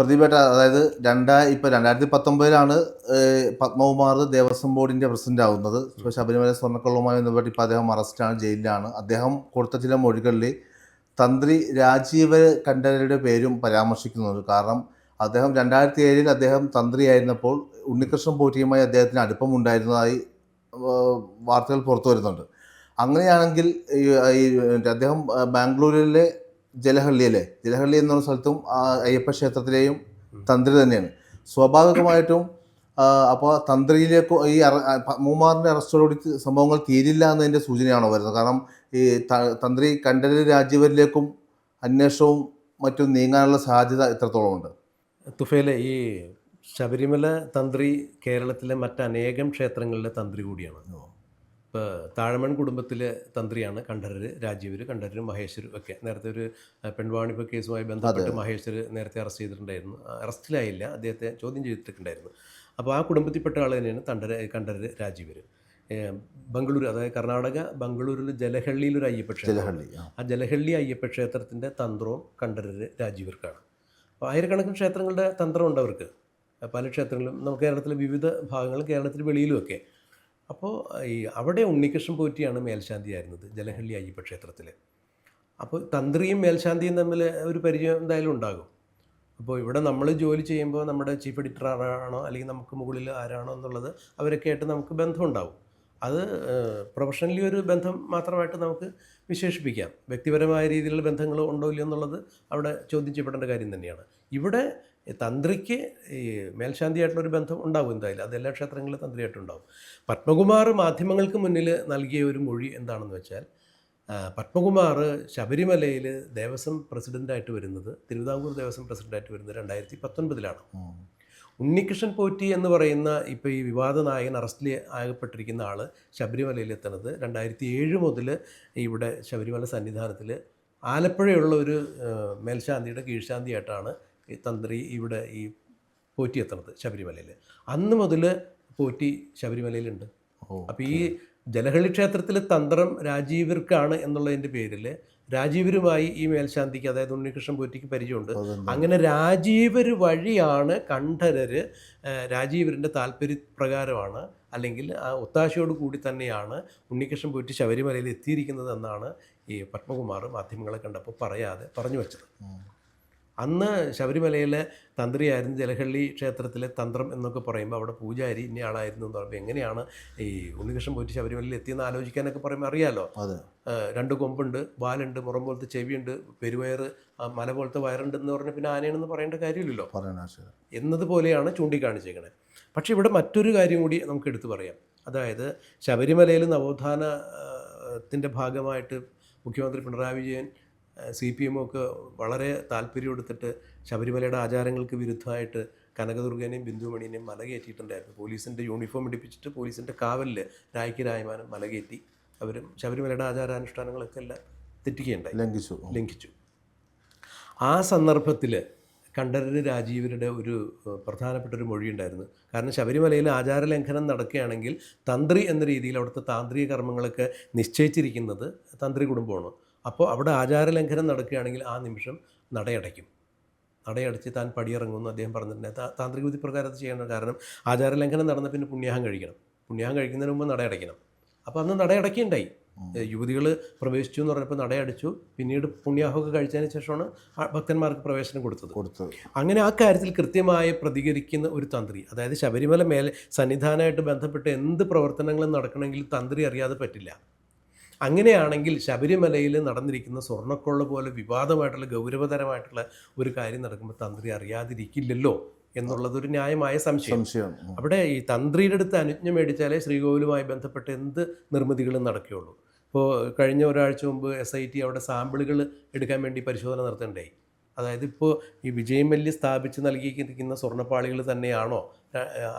പ്രതിഭേട്ട അതായത് രണ്ടാ ഇപ്പൊ രണ്ടായിരത്തി പത്തൊമ്പതിലാണ് പത്മകുമാർ ദേവസ്വം ബോർഡിന്റെ പ്രസിഡന്റ് ആവുന്നത്. ഇപ്പൊ ശബരിമല സ്വർണക്കള്ളവുമായി ബന്ധപ്പെട്ട് ഇപ്പൊ അദ്ദേഹം അറസ്റ്റാണ് ജയിലിലാണ്. അദ്ദേഹം കൊടുത്ത ചില മൊഴികളിൽ തന്ത്രി രാജീവ് കണ്ഠരയുടെ പേരും പരാമർശിക്കുന്നുണ്ട്. കാരണം അദ്ദേഹം രണ്ടായിരത്തി ഏഴിൽ അദ്ദേഹം തന്ത്രിയായിരുന്നപ്പോൾ ഉണ്ണികൃഷ്ണൻ പോറ്റിയുമായി അദ്ദേഹത്തിന് അടുപ്പമുണ്ടായിരുന്നതായി വാർത്തകൾ പുറത്തു വരുന്നുണ്ട്. അങ്ങനെയാണെങ്കിൽ ഈ അദ്ദേഹം ആ, ബാംഗ്ലൂരിലെ അല്ലേ? ജലഹള്ളി എന്ന് പറഞ്ഞ സ്ഥലത്തും അയ്യപ്പ ക്ഷേത്രത്തിലെയും തന്ത്രി തന്നെയാണ്. സ്വാഭാവികമായിട്ടും അപ്പോൾ തന്ത്രിയിലേക്ക് ഈ മൂമാറിന്റെ അറസ്റ്റോടുകൂടി സംഭവങ്ങൾ തീരില്ല എന്നതിന്റെ സൂചനയാണോ വരുന്നത്? കാരണം ഈ തന്ത്രി കണ്ഠരര് രാജ്യവരിലേക്കും അന്വേഷണവും മറ്റും നീങ്ങാനുള്ള സാധ്യത എത്രത്തോളം ഉണ്ട്? തുഫേലെ ഈ ശബരിമല തന്ത്രി കേരളത്തിലെ മറ്റനേകം ക്ഷേത്രങ്ങളിലെ തന്ത്രി കൂടിയാണ്. ഇപ്പോൾ താഴമൺ കുടുംബത്തിലെ തന്ത്രിയാണ് കണ്ഠരർ രാജീവർ കണ്ഠരരും മഹേശ്വരും ഒക്കെ. നേരത്തെ ഒരു പെൺവാണിപ്പ് കേസുമായി ബന്ധപ്പെട്ട് മഹേശ്വർ നേരത്തെ അറസ്റ്റ് ചെയ്തിട്ടുണ്ടായിരുന്നു. അറസ്റ്റിലായില്ല. അദ്ദേഹത്തെ ചോദ്യം ചെയ്തിട്ടുണ്ടായിരുന്നു അപ്പോൾ ആ കുടുംബത്തിൽപ്പെട്ട ആൾ തന്നെയാണ് തണ്ടര കണ്ഠരർ രാജീവർ ബംഗളൂരു അതായത് കർണാടക ബംഗളൂരിൽ ജലഹള്ളിയിൽ ഒരു അയ്യപ്പ ക്ഷേത്രം. ആ ജലഹള്ളി അയ്യപ്പ ക്ഷേത്രത്തിന്റെ തന്ത്രവും കണ്ഠരർ രാജീവർക്കാണ്. അപ്പോൾ ആയിരക്കണക്കിന് ക്ഷേത്രങ്ങളുടെ തന്ത്രമുണ്ട് അവർക്ക്. പല ക്ഷേത്രങ്ങളിലും നമുക്ക് കേരളത്തിലെ വിവിധ ഭാഗങ്ങളും കേരളത്തിന് വെളിയിലുമൊക്കെ. അപ്പോൾ ഈ അവിടെ ഉണ്ണികൃഷ്ണൻ പോറ്റിയാണ് മേൽശാന്തിയായിരുന്നത് ജലഹള്ളി അയ്യപ്പ ക്ഷേത്രത്തിൽ അപ്പോൾ തന്ത്രിയും മേൽശാന്തിയും തമ്മിൽ ഒരു പരിചയം എന്തായാലും ഉണ്ടാകും. അപ്പോൾ ഇവിടെ നമ്മൾ ജോലി ചെയ്യുമ്പോൾ നമ്മുടെ ചീഫ് എഡിറ്റർ ആരാണോ അല്ലെങ്കിൽ നമുക്ക് മുകളിൽ ആരാണോ എന്നുള്ളത് അവരൊക്കെ ആയിട്ട് നമുക്ക് ബന്ധമുണ്ടാവും അത് പ്രൊഫഷണലി ഒരു ബന്ധം മാത്രമായിട്ട് നമുക്ക് വിശേഷിപ്പിക്കാം. വ്യക്തിപരമായ രീതിയിലുള്ള ബന്ധങ്ങൾ ഉണ്ടോ ഇല്ലയോ എന്നുള്ളത് അവിടെ ചോദ്യം ചെയ്യപ്പെടേണ്ട കാര്യം തന്നെയാണ്. ഇവിടെ തന്ത്രിക്ക് ഈ മേൽശാന്തിയായിട്ടുള്ളൊരു ബന്ധം ഉണ്ടാവും എന്തായാലും. അത് എല്ലാ ക്ഷേത്രങ്ങളിലും തന്ത്രിയായിട്ടുണ്ടാവും. പത്മകുമാർ മാധ്യമങ്ങൾക്ക് മുന്നിൽ നൽകിയ ഒരു മൊഴി എന്താണെന്ന് വെച്ചാൽ പത്മകുമാർ ശബരിമലയിൽ ദേവസ്വം പ്രസിഡന്റായിട്ട് വരുന്നത് തിരുവിതാംകൂർ ദേവസ്വം പ്രസിഡന്റായിട്ട് വരുന്നത് രണ്ടായിരത്തി പത്തൊൻപതിലാണ്. ഉണ്ണികൃഷ്ണൻ പോറ്റി എന്ന് പറയുന്ന ഇപ്പോൾ ഈ വിവാദ നായകൻ അറസ്റ്റിൽ ആകപ്പെട്ടിരിക്കുന്ന ആൾ ശബരിമലയിൽ എത്തുന്നത് രണ്ടായിരത്തി ഏഴ് മുതൽ ഇവിടെ ശബരിമല സന്നിധാനത്തിൽ ആലപ്പുഴയുള്ള ഒരു മേൽശാന്തിയുടെ കീഴ്ശാന്തിയായിട്ടാണ് ഈ തന്ത്രി ഇവിടെ ഈ പോറ്റി എത്തുന്നത് ശബരിമലയിൽ അന്ന് മുതൽ പോറ്റി ശബരിമലയിലുണ്ട്. അപ്പോൾ ഈ ജലഹളി ക്ഷേത്രത്തിലെ തന്ത്രം രാജീവർക്കാണ് എന്നുള്ളതിന്റെ പേരിൽ രാജീവരുമായി ഈ മേൽശാന്തിക്ക് അതായത് ഉണ്ണികൃഷ്ണൻ പോറ്റിക്ക് പരിചയമുണ്ട്. അങ്ങനെ രാജീവർ വഴിയാണ് കണ്ഠരര് രാജീവരിന്റെ താല്പര്യപ്രകാരമാണ് അല്ലെങ്കിൽ ആ ഒത്താശയോട് കൂടി തന്നെയാണ് ഉണ്ണികൃഷ്ണൻ പോറ്റി ശബരിമലയിൽ എത്തിയിരിക്കുന്നത് എന്നാണ് ഈ പത്മകുമാർ മാധ്യമങ്ങളെ കണ്ടപ്പോൾ പറയാതെ പറഞ്ഞു വെച്ചത്. അന്ന് ശബരിമലയിലെ തന്ത്രിയായിരുന്നു ജലഹള്ളി ക്ഷേത്രത്തിലെ തന്ത്രം എന്നൊക്കെ പറയുമ്പോൾ അവിടെ പൂജാരി ഇന്നയാളായിരുന്നു എന്ന് പറയുമ്പോൾ എങ്ങനെയാണ് ഈ ഉണ്ണികൃഷ്ണൻ പോയിട്ട് ശബരിമലയിൽ എത്തിയെന്ന് ആലോചിക്കാനൊക്കെ പറയുമ്പോൾ അറിയാലോ? അതെ. രണ്ട് കൊമ്പുണ്ട് വാലുണ്ട് മുറം പോലത്തെ ചെവിയുണ്ട് പെരുവയർ മല പോലത്തെ വയറുണ്ട് എന്ന് പറഞ്ഞാൽ പിന്നെ ആനയാണെന്ന് പറയേണ്ട കാര്യമില്ലല്ലോ. എന്നതുപോലെയാണ് ചൂണ്ടിക്കാണിച്ചേക്കണേ. പക്ഷേ ഇവിടെ മറ്റൊരു കാര്യം കൂടി നമുക്ക് എടുത്തു പറയാം. അതായത് ശബരിമലയിൽ നവോത്ഥാനത്തിന്റെ ഭാഗമായിട്ട് മുഖ്യമന്ത്രി പിണറായി വിജയൻ സി പി എമ്മും ഒക്കെ വളരെ താല്പര്യം എടുത്തിട്ട് ശബരിമലയുടെ ആചാരങ്ങൾക്ക് വിരുദ്ധമായിട്ട് കനകദുർഗനെയും ബിന്ദുമണിനെയും മലകയറ്റിയിട്ടുണ്ടായിരുന്നു പോലീസിന്റെ യൂണിഫോം ഇടിപ്പിച്ചിട്ട് പോലീസിന്റെ കാവലിൽ രായ്ക്ക് രായ്മാനം മലകയറ്റി അവരും ശബരിമലയുടെ ആചാരാനുഷ്ഠാനങ്ങളൊക്കെ എല്ലാം തെറ്റിക്കുകയുണ്ടായി. ലംഘിച്ചു. ലംഘിച്ചു. ആ സന്ദർഭത്തിൽ കണ്ഠരര് രാജീവരുടെ ഒരു പ്രധാനപ്പെട്ട ഒരു മൊഴിയുണ്ടായിരുന്നു. കാരണം ശബരിമലയിൽ ആചാരലംഘനം നടക്കുകയാണെങ്കിൽ തന്ത്രി എന്ന രീതിയിൽ അവിടുത്തെ താന്ത്രിക കർമ്മങ്ങളൊക്കെ നിശ്ചയിച്ചിരിക്കുന്നത് തന്ത്രി കുടുംബമാണ്. അപ്പോൾ അവിടെ ആചാരലംഘനം നടക്കുകയാണെങ്കിൽ ആ നിമിഷം നടയടയ്ക്കും. നടയടച്ച് താൻ പടിയിറങ്ങുമെന്ന് അദ്ദേഹം പറഞ്ഞിട്ടുണ്ട്. താന്ത്രിക വിധി പ്രകാരം അത് ചെയ്യണം കാരണം ആചാരലംഘനം നടന്ന പിന്നെ പുണ്യാഹം കഴിക്കണം. പുണ്യാഹം കഴിക്കുന്നതിന് മുമ്പ് നടയടയ്ക്കണം. അപ്പോൾ അന്ന് നടയടയ്ക്കുണ്ടായി യുവതികൾ പ്രവേശിച്ചു എന്ന് പറഞ്ഞപ്പോൾ നടയടിച്ചു. പിന്നീട് പുണ്യാഹമൊക്കെ കഴിച്ചതിന് ശേഷമാണ് ഭക്തന്മാർക്ക് പ്രവേശനം കൊടുത്തത്. കൊടുത്തത്. അങ്ങനെ ആ കാര്യത്തിൽ കൃത്യമായി പ്രതികരിക്കുന്ന ഒരു തന്ത്രി അതായത് ശബരിമല മേലെ സന്നിധാനമായിട്ട് ബന്ധപ്പെട്ട് എന്ത് പ്രവർത്തനങ്ങളും നടക്കണമെങ്കിൽ തന്ത്രി അറിയാതെ പറ്റില്ല. അങ്ങനെയാണെങ്കിൽ ശബരിമലയിൽ നടന്നിരിക്കുന്ന സ്വർണക്കൊള്ള പോലെ വിവാദമായിട്ടുള്ള ഗൗരവതരമായിട്ടുള്ള ഒരു കാര്യം നടക്കുമ്പോൾ തന്ത്രി അറിയാതിരിക്കില്ലല്ലോ എന്നുള്ളതൊരു ന്യായമായ സംശയം. അവിടെ ഈ തന്ത്രിയുടെ അടുത്ത് അനുജ്ഞ മേടിച്ചാലേ ശ്രീകോവിലുമായി ബന്ധപ്പെട്ട് എന്ത് നിർമ്മിതികളും നടക്കുകയുള്ളൂ. ഇപ്പോൾ കഴിഞ്ഞ ഒരാഴ്ച മുമ്പ് എസ് ഐ ടി അവിടെ സാമ്പിളുകൾ എടുക്കാൻ വേണ്ടി പരിശോധന നടത്തണ്ടായി അതായത് ഇപ്പോൾ ഈ വിജയം മല്യ സ്ഥാപിച്ച് നൽകിയിരിക്കുന്ന സ്വർണപ്പാളികൾ തന്നെയാണോ?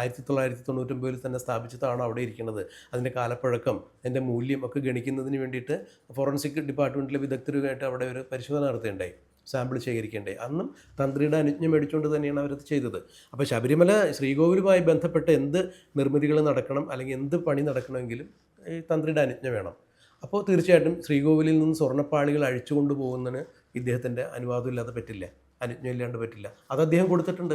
ആയിരത്തി തൊള്ളായിരത്തി തൊണ്ണൂറ്റൊമ്പതിൽ തന്നെ സ്ഥാപിച്ചതാണോ അവിടെ ഇരിക്കുന്നത്? അതിന്റെ കാലപ്പഴക്കം അതിന്റെ മൂല്യം ഒക്കെ ഗണിക്കുന്നതിന് വേണ്ടിയിട്ട് ഫോറൻസിക് ഡിപ്പാർട്ട്മെന്റിലെ വിദഗ്ധരുമായിട്ട് അവിടെ ഒരു പരിശോധന നടത്തേണ്ടായി സാമ്പിൾ ശേഖരിക്കേണ്ടേ അന്നും തന്ത്രിയുടെ അനുജ്ഞ മേടിച്ചുകൊണ്ട് തന്നെയാണ് അവരത് ചെയ്തത്. അപ്പോൾ ശബരിമല ശ്രീകോവിലുമായി ബന്ധപ്പെട്ട് എന്ത് നിർമ്മിതികൾ നടക്കണം അല്ലെങ്കിൽ എന്ത് പണി നടക്കണമെങ്കിലും ഈ തന്ത്രിയുടെ അനുജ്ഞ വേണം. അപ്പോൾ തീർച്ചയായിട്ടും ശ്രീകോവിലിൽ നിന്ന് സ്വർണപ്പാളികൾ അഴിച്ചു കൊണ്ടുപോകുന്നതിന് ഇദ്ദേഹത്തിന്റെ അനുവാദം ഇല്ലാതെ പറ്റില്ല അനുജ്ഞയില്ലാണ്ട് പറ്റില്ല. അത് അദ്ദേഹം കൊടുത്തിട്ടുണ്ട്.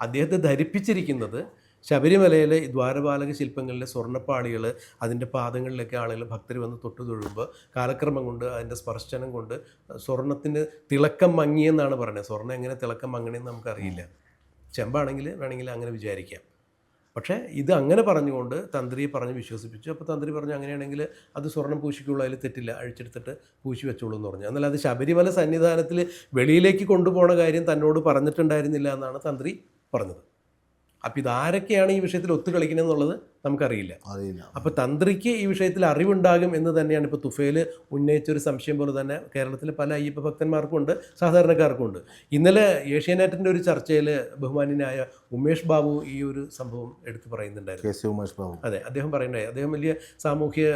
അദ്ദേഹത്തെ ധരിപ്പിച്ചിരിക്കുന്നത് ശബരിമലയിലെ ദ്വാരപാലക ശില്പങ്ങളിലെ സ്വർണപ്പാളികൾ അതിന്റെ പാദങ്ങളിലൊക്കെ ആളുകൾ ഭക്തർ വന്ന് തൊട്ട് തൊഴുമ്പോൾ കാലക്രമം കൊണ്ട് അതിന്റെ സ്പർശനം കൊണ്ട് സ്വർണത്തിന് തിളക്കം മങ്ങിയെന്നാണ് പറയുന്നത്. സ്വർണം എങ്ങനെ തിളക്കം മങ്ങണമെന്ന് നമുക്കറിയില്ല. ചെമ്പാണെങ്കിൽ വേണമെങ്കിൽ അങ്ങനെ വിചാരിക്കാം. പക്ഷേ ഇത് അങ്ങനെ പറഞ്ഞുകൊണ്ട് തന്ത്രി പറഞ്ഞ് വിശ്വസിപ്പിച്ചു. അപ്പോൾ തന്ത്രി പറഞ്ഞു അങ്ങനെയാണെങ്കിൽ അത് സ്വർണം പൂശിക്കുള്ളൂ അതിൽ തെറ്റില്ല. അഴിച്ചെടുത്തിട്ട് പൂശി വെച്ചോളൂ എന്ന് പറഞ്ഞു. എന്നാൽ അത് ശബരിമല സന്നിധാനത്തിൽ വെളിയിലേക്ക് കൊണ്ടുപോണ കാര്യം തന്നോട് പറഞ്ഞിട്ടുണ്ടായിരുന്നില്ല എന്നാണ് തന്ത്രി പറഞ്ഞത്. അപ്പോൾ ഇതാരൊക്കെയാണ് ഈ വിഷയത്തിൽ ഒത്തുകളിക്കണമെന്നുള്ളത് നമുക്കറിയില്ല. അറിയില്ല. അപ്പോൾ തന്ത്രിക്ക് ഈ വിഷയത്തിൽ അറിവുണ്ടാകും എന്ന് തന്നെയാണ് ഇപ്പോൾ തുഫേൽ ഉന്നയിച്ചൊരു സംശയം പോലെ തന്നെ കേരളത്തിൽ പല അയ്യപ്പ ഭക്തന്മാർക്കും ഉണ്ട് സാധാരണക്കാർക്കും ഉണ്ട്. ഇന്നലെ ഏഷ്യാനെറ്റിന്റെ ഒരു ചർച്ചയിൽ ബഹുമാന്യനായ ഉമേഷ് ബാബു ഈ ഒരു സംഭവം എടുത്തു പറയുന്നുണ്ടായിരുന്നു. ഉമേഷ് ബാബു. അതെ അദ്ദേഹം പറയുന്നുണ്ടായി. അദ്ദേഹം വലിയ സാമൂഹ്യ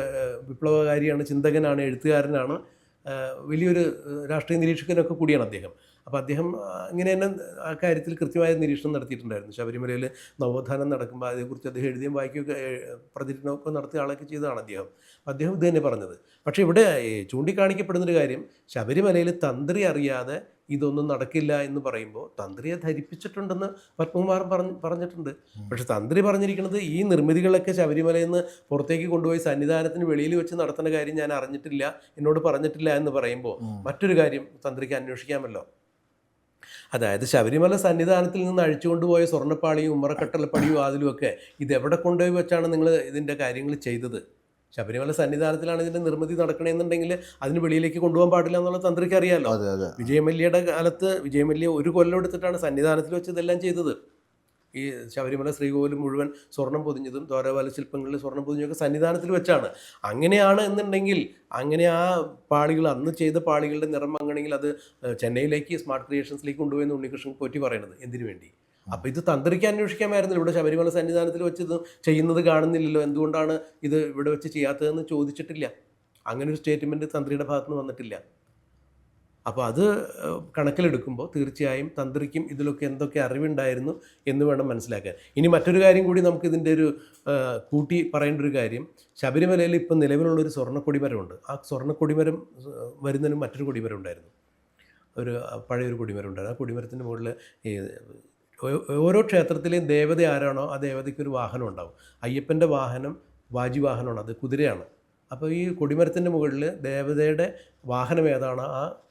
വിപ്ലവകാരിയാണ് ചിന്തകനാണ് എഴുത്തുകാരനാണ്. വലിയൊരു രാഷ്ട്രീയ നിരീക്ഷകനൊക്കെ കൂടിയാണ് അദ്ദേഹം. അപ്പോൾ അദ്ദേഹം ഇങ്ങനെ തന്നെ ആ കാര്യത്തിൽ കൃത്യമായ നിരീക്ഷണം നടത്തിയിട്ടുണ്ടായിരുന്നു. ശബരിമലയിൽ നവോത്ഥാനം നടക്കുമ്പോൾ അതേക്കുറിച്ച് അദ്ദേഹം എഴുതിയും വായിക്കുകയൊക്കെ പ്രതിരണമൊക്കെ നടത്തിയ ആളൊക്കെ ചെയ്തതാണ് അദ്ദേഹം. അദ്ദേഹം ഇത് തന്നെ പറഞ്ഞത്. പക്ഷേ ഇവിടെ ചൂണ്ടിക്കാണിക്കപ്പെടുന്നൊരു കാര്യം ശബരിമലയിൽ തന്ത്രി അറിയാതെ ഇതൊന്നും നടക്കില്ല എന്ന് പറയുമ്പോൾ തന്ത്രിയെ ധരിപ്പിച്ചിട്ടുണ്ടെന്ന് പത്മകുമാർ പറഞ്ഞ് പറഞ്ഞിട്ടുണ്ട്. പക്ഷെ തന്ത്രി പറഞ്ഞിരിക്കുന്നത് ഈ നിർമ്മിതികളൊക്കെ ശബരിമലയിൽ നിന്ന് പുറത്തേക്ക് കൊണ്ടുപോയി സന്നിധാനത്തിന് വെളിയിൽ വെച്ച് നടത്തുന്ന കാര്യം ഞാൻ അറിഞ്ഞിട്ടില്ല എന്നോട് പറഞ്ഞിട്ടില്ല എന്ന് പറയുമ്പോൾ മറ്റൊരു കാര്യം തന്ത്രിക്ക് അന്വേഷിക്കാമല്ലോ. അതായത് ശബരിമല സന്നിധാനത്തിൽ നിന്ന് അഴിച്ചുകൊണ്ടുപോയ സ്വർണപ്പാളിയും ഉമ്മറക്കട്ടലപ്പടിയും അതിലുമൊക്കെ ഇതെവിടെ കൊണ്ടുപോയി വെച്ചാണ് നിങ്ങൾ ഇതിന്റെ കാര്യങ്ങൾ ചെയ്തത്? ശബരിമല സന്നിധാനത്തിലാണ് ഇതിന്റെ നിർമ്മിതി നടക്കണമെന്നുണ്ടെങ്കിൽ അതിന് വെളിയിലേക്ക് കൊണ്ടുപോകാൻ പാടില്ല എന്നുള്ള തന്ത്രിക്ക് അതെ വിജയമല്യയുടെ കാലത്ത് വിജയമല്യ ഒരു കൊല്ലം എടുത്തിട്ടാണ് സന്നിധാനത്തിൽ വെച്ച് ഇതെല്ലാം ചെയ്തത്. ഈ ശബരിമല ശ്രീകോവിലും മുഴുവൻ സ്വർണം പൊതിഞ്ഞതും ദ്വാരപാല ശില്പങ്ങളിൽ സ്വർണം പൊതിഞ്ഞതൊക്കെ സന്നിധാനത്തിൽ വെച്ചാണ്. അങ്ങനെയാണ് എന്നുണ്ടെങ്കിൽ അങ്ങനെ ആ പാളികൾ അന്ന് ചെയ്ത പാളികളുടെ നിറം അങ്ങനെയെങ്കിൽ അത് ചെന്നൈയിലേക്ക് സ്മാർട്ട് ക്രിയേഷൻസിലേക്ക് കൊണ്ടുപോയെന്ന് ഉണ്ണികൃഷ്ണൻ പോറ്റി പറയണത്. എന്തിനു വേണ്ടി? അപ്പോൾ ഇത് തന്ത്രിക്ക് അന്വേഷിക്കാമായിരുന്നില്ല. ഇവിടെ ശബരിമല സന്നിധാനത്തിൽ വെച്ച് ഇത് ചെയ്യുന്നത് കാണുന്നില്ലല്ലോ. എന്തുകൊണ്ടാണ് ഇത് ഇവിടെ വെച്ച് ചെയ്യാത്തതെന്ന് ചോദിച്ചിട്ടില്ല. അങ്ങനെ ഒരു സ്റ്റേറ്റ്മെന്റ് തന്ത്രിയുടെ ഭാഗത്ത് നിന്ന് വന്നിട്ടില്ല. അപ്പോൾ അത് കണക്കിലെടുക്കുമ്പോൾ തീർച്ചയായും തന്ത്രിക്കും ഇതിലൊക്കെ എന്തൊക്കെ അറിവുണ്ടായിരുന്നു എന്ന് വേണം മനസ്സിലാക്കാൻ. ഇനി മറ്റൊരു കാര്യം കൂടി നമുക്ക് ഇതിന്റെ ഒരു കൂട്ടി പറയേണ്ട ഒരു കാര്യം. ശബരിമലയിൽ ഇപ്പം നിലവിലുള്ളൊരു സ്വർണ കൊടിമരമുണ്ട് ആ സ്വർണ കൊടിമരം ഏഹ്, വരുന്നതിന് മറ്റൊരു കൊടിമരം ഉണ്ടായിരുന്നു. ഒരു പഴയൊരു കൊടിമരം ഉണ്ടായിരുന്നു. ആ കൊടിമരത്തിന്റെ മുകളിൽ ഓരോ ക്ഷേത്രത്തിലെയും ദേവത ആരാണോ ആ ദേവതയ്ക്ക് ഒരു വാഹനം ഉണ്ടാവും. അയ്യപ്പന്റെ വാഹനം വാജി വാഹനമാണ് അത് കുതിരയാണ്. അപ്പോൾ ഈ കൊടിമരത്തിന്റെ മുകളിൽ ദേവതയുടെ വാഹനം ഏതാണോ? ആ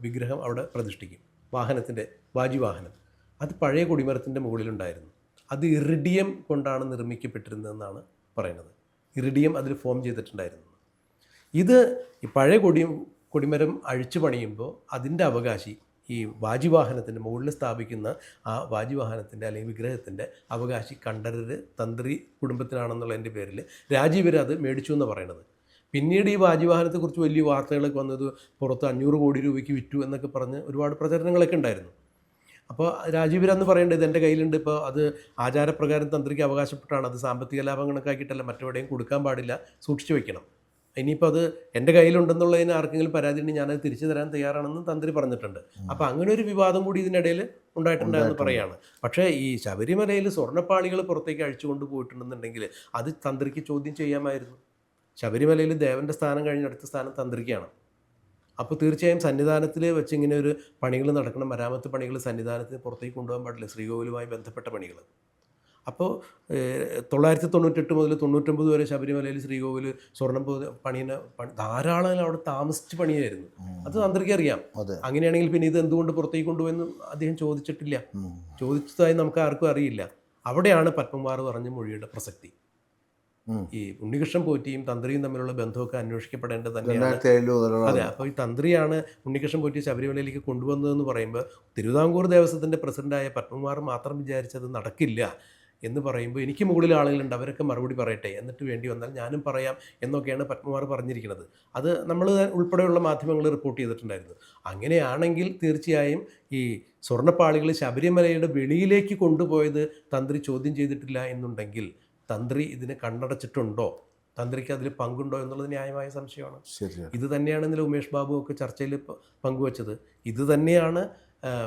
വിഗ്രഹം അവിടെ പ്രതിഷ്ഠിക്കും. വാഹനത്തിന്റെ വാജി വാഹനം. അത് പഴയ കൊടിമരത്തിന്റെ മുകളിലുണ്ടായിരുന്നു. അത് ഇറിഡിയം കൊണ്ടാണ് നിർമ്മിക്കപ്പെട്ടിരുന്നതെന്നാണ് പറയുന്നത്. ഇറിഡിയം അതിൽ ഫോം ചെയ്തിട്ടുണ്ടായിരുന്നു. ഇത് പഴയ കൊടി കൊടിമരം അഴിച്ചു പണിയുമ്പോൾ അതിന്റെ അവകാശി ഈ വാജിവാഹനത്തിന്റെ മുകളിൽ സ്ഥാപിക്കുന്ന ആ വാജിവാഹനത്തിന്റെ അല്ലെങ്കിൽ വിഗ്രഹത്തിന്റെ അവകാശി കണ്ഠരര് തന്ത്രി കുടുംബത്തിനാണെന്നുള്ളതിന്റെ പേരിൽ രാജീവർ അത് മേടിച്ചു എന്ന് പറയണത്. പിന്നീട് ഈ വാജിവാഹനത്തെക്കുറിച്ച് വലിയ വാർത്തകളൊക്കെ വന്നത് പുറത്ത് അഞ്ഞൂറ് കോടി രൂപയ്ക്ക് വിറ്റു എന്നൊക്കെ പറഞ്ഞ് ഒരുപാട് പ്രചരണങ്ങളൊക്കെ ഉണ്ടായിരുന്നു. അപ്പോൾ രാജീവർ എന്ന് പറയേണ്ടത് എന്റെ കയ്യിലുണ്ട് ഇപ്പോൾ അത് ആചാരപ്രകാരം തന്ത്രിക്ക് അവകാശപ്പെട്ടാണ് അത് സാമ്പത്തിക ലാഭം കണക്കാക്കിയിട്ടല്ല മറ്റെവിടെയും കൊടുക്കാൻ പാടില്ല സൂക്ഷിച്ചു വെക്കണം. ഇനിയിപ്പോൾ അത് എന്റെ കയ്യിലുണ്ടെന്നുള്ളതിന് ആർക്കെങ്കിലും പരാതി ഉണ്ടെങ്കിൽ ഞാനത് തിരിച്ചു തരാൻ തയ്യാറാണെന്ന് തന്ത്രി പറഞ്ഞിട്ടുണ്ട്. അപ്പോൾ അങ്ങനെ ഒരു വിവാദം കൂടി ഇതിനിടയിൽ ഉണ്ടായിട്ടുണ്ടായെന്ന് പറയാണ്. പക്ഷേ ഈ ശബരിമലയിൽ സ്വർണപ്പാളികൾ പുറത്തേക്ക് അഴിച്ചുകൊണ്ട് പോയിട്ടുണ്ടെന്നുണ്ടെങ്കിൽ അത് തന്ത്രിക്ക് ചോദ്യം ചെയ്യാമായിരുന്നു. ശബരിമലയിൽ ദേവന്റെ സ്ഥാനം കഴിഞ്ഞ അടുത്ത സ്ഥാനം തന്ത്രിക്കാണ്. അപ്പോൾ തീർച്ചയായും സന്നിധാനത്തിൽ വെച്ച് ഇങ്ങനെ ഒരു പണികൾ നടക്കണം. മരാമത്ത് പണികൾ സന്നിധാനത്തിന് പുറത്തേക്ക് കൊണ്ടുപോകാൻ പാടില്ല. ശ്രീകോവിലുമായി ബന്ധപ്പെട്ട പണികൾ. അപ്പോൾ തൊള്ളായിരത്തി തൊണ്ണൂറ്റെട്ട് മുതൽ തൊണ്ണൂറ്റൊമ്പത് വരെ ശബരിമലയിൽ ശ്രീകോവിൽ സ്വർണം പണിയുന്ന പണി ധാരാളം അവിടെ താമസിച്ച് പണിയായിരുന്നു. അത് തന്ത്രിക്ക് അറിയാം. അങ്ങനെയാണെങ്കിൽ പിന്നെ ഇത് എന്തുകൊണ്ട് പുറത്തേക്ക് കൊണ്ടുപോയെന്ന് അദ്ദേഹം ചോദിച്ചിട്ടില്ല. ചോദിച്ചതായി നമുക്ക് ആർക്കും അറിയില്ല. അവിടെയാണ് പത്മമാർ പറഞ്ഞ മൊഴിയുടെ പ്രസക്തി. ഈ ഉണ്ണികൃഷ്ണൻ പോറ്റിയും തന്ത്രിയും തമ്മിലുള്ള ബന്ധമൊക്കെ അന്വേഷിക്കപ്പെടേണ്ടത് തന്നെയാണ്. അതെ അപ്പോൾ ഈ തന്ത്രിയാണ് ഉണ്ണികൃഷ്ണൻ പോറ്റി ശബരിമലയിലേക്ക് കൊണ്ടുവന്നതെന്ന് പറയുമ്പോൾ തിരുവിതാംകൂർ ദേവസ്വത്തിന്റെ പ്രസിഡന്റായ പത്മകുമാർ മാത്രം വിചാരിച്ചത് നടക്കില്ല. എന്ന് പറയുമ്പോൾ എനിക്ക് മുകളിൽ ആളുകളുണ്ട് അവരൊക്കെ മറുപടി പറയട്ടെ എന്നിട്ട് വേണ്ടി വന്നാൽ ഞാനും പറയാം എന്നൊക്കെയാണ് പത്മകുമാർ പറഞ്ഞിരിക്കുന്നത്. അത് നമ്മൾ ഉൾപ്പെടെയുള്ള മാധ്യമങ്ങൾ റിപ്പോർട്ട് ചെയ്തിട്ടുണ്ടായിരുന്നു. അങ്ങനെയാണെങ്കിൽ തീർച്ചയായും ഈ സ്വർണപ്പാളികൾ ശബരിമലയുടെ വെളിയിലേക്ക് കൊണ്ടുപോയത് തന്ത്രി ചോദ്യം ചെയ്തിട്ടില്ല എന്നുണ്ടെങ്കിൽ തന്ത്രി ഇതിന് കണ്ണടച്ചിട്ടുണ്ടോ? തന്ത്രിക്ക് അതിൽ പങ്കുണ്ടോ എന്നുള്ളത് ന്യായമായ സംശയമാണ്. ഇത് തന്നെയാണ് ഇന്നലെ ഉമേഷ് ബാബു ഒക്കെ ചർച്ചയിൽ പങ്കുവച്ചത്. ഇത് തന്നെയാണ്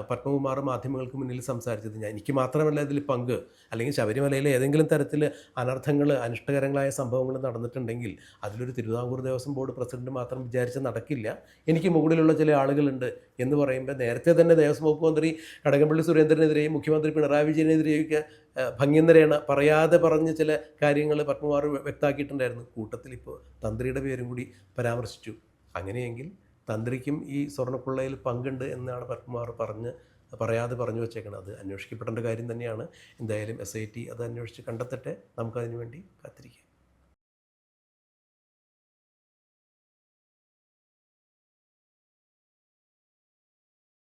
പത്മകുമാർ മാധ്യമങ്ങൾക്ക് മുന്നിൽ സംസാരിച്ചത് ഞാൻ. എനിക്ക് മാത്രമല്ല ഇതിൽ പങ്ക്. അല്ലെങ്കിൽ ശബരിമലയിലെ ഏതെങ്കിലും തരത്തിൽ അനർത്ഥങ്ങൾ അനിഷ്ടകരങ്ങളായ സംഭവങ്ങൾ നടന്നിട്ടുണ്ടെങ്കിൽ അതിലൊരു തിരുവിതാംകൂർ ദേവസ്വം ബോർഡ് പ്രസിഡന്റ് മാത്രം വിചാരിച്ച് നടക്കില്ല. എനിക്ക് മുകളിലുള്ള ചില ആളുകളുണ്ട് എന്ന് പറയുമ്പോൾ നേരത്തെ തന്നെ ദേവസ്വം വകുപ്പ് മന്ത്രി കടകംപള്ളി സുരേന്ദ്രനെതിരെയും മുഖ്യമന്ത്രി പിണറായി വിജയനെതിരെയൊക്കെ ആ, ഭംഗ്യന്തരേണ പറയാതെ പറഞ്ഞ ചില കാര്യങ്ങൾ പത്മകുമാർ വ്യക്തമാക്കിയിട്ടുണ്ടായിരുന്നു. കൂട്ടത്തിൽ ഇപ്പോൾ തന്ത്രിയുടെ പേരും കൂടി പരാമർശിച്ചു. അങ്ങനെയെങ്കിൽ തന്ത്രിക്കും ഈ സ്വർണക്കൊള്ളയിൽ പങ്കുണ്ട് എന്നാണ് പത്മകുമാർ പറഞ്ഞ് പറയാതെ പറഞ്ഞു വെച്ചേക്കുന്നത് അത് അന്വേഷിക്കപ്പെടേണ്ട കാര്യം തന്നെയാണ്. എന്തായാലും എസ് ഐ ടി അത് അന്വേഷിച്ച് കണ്ടെത്തട്ടെ. നമുക്കതിനു വേണ്ടി കാത്തിരിക്കാം.